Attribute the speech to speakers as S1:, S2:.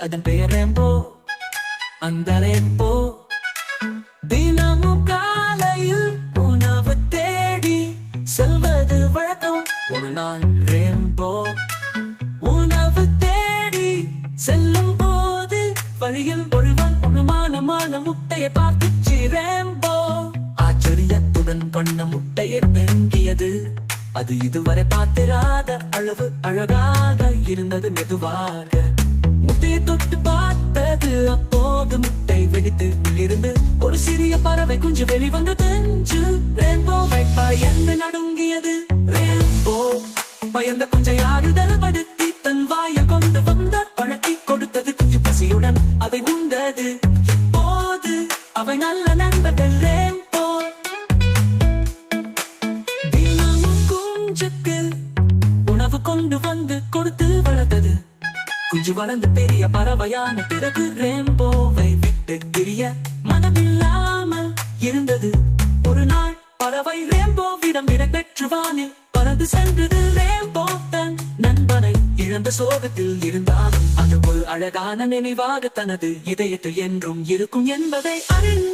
S1: அதன் பெயர் ரேம்போ. அந்த ரேம்போ. தினமும் காலையில் உணவு தேடி செல்வது வழக்கம். ஒரு நாள் ரேம்போ. உணவு தேடி செல்லும் போது வழியில் ஒருவன் உணமானமான முட்டையை பார்த்துச்சு ரேம்போ. ஆச்சரியத்துடன் பண்ண முட்டையை பெருங்கியது. அது இதுவரை பார்த்திராத அளவு அழகாக இருந்தது மெதுவாக. முட்டையை தொட்டு பார்த்தது அப்போது முட்டை வெடித்து இருந்து ஒரு சிறிய பறவை குஞ்சு வெளிவந்தது அஞ்சு வைப்பா பயந்து நடுங்கியது ரேன்போ பயந்த குஞ்சை ஆறுதல் படுத்தி தன் வாயை கொண்டு வந்த பழக்கி கொடுத்தது குஞ்சு பசியுடன் அதை உண்டது. இப்போது அவை நல்ல நண்பர்கள் கொடுத்து வளர்த்தது. குஞ்சு வளர்ந்த பெரிய பறவையான பிறகு ரேம்போவை விட்டு கிரிய மனமில்லாமல் இருந்தது. ஒரு நாள் பறவை ரேம்போவிடம் இடம் பெற்று வானில் பறந்து சென்றது. ரேம்போ தன் நண்பனை இழந்த சோகத்தில் இருந்தாலும் அது ஒரு அழகான நினைவாக தனது இதயத்தில் என்றும் இருக்கும் என்பதை அறிந்த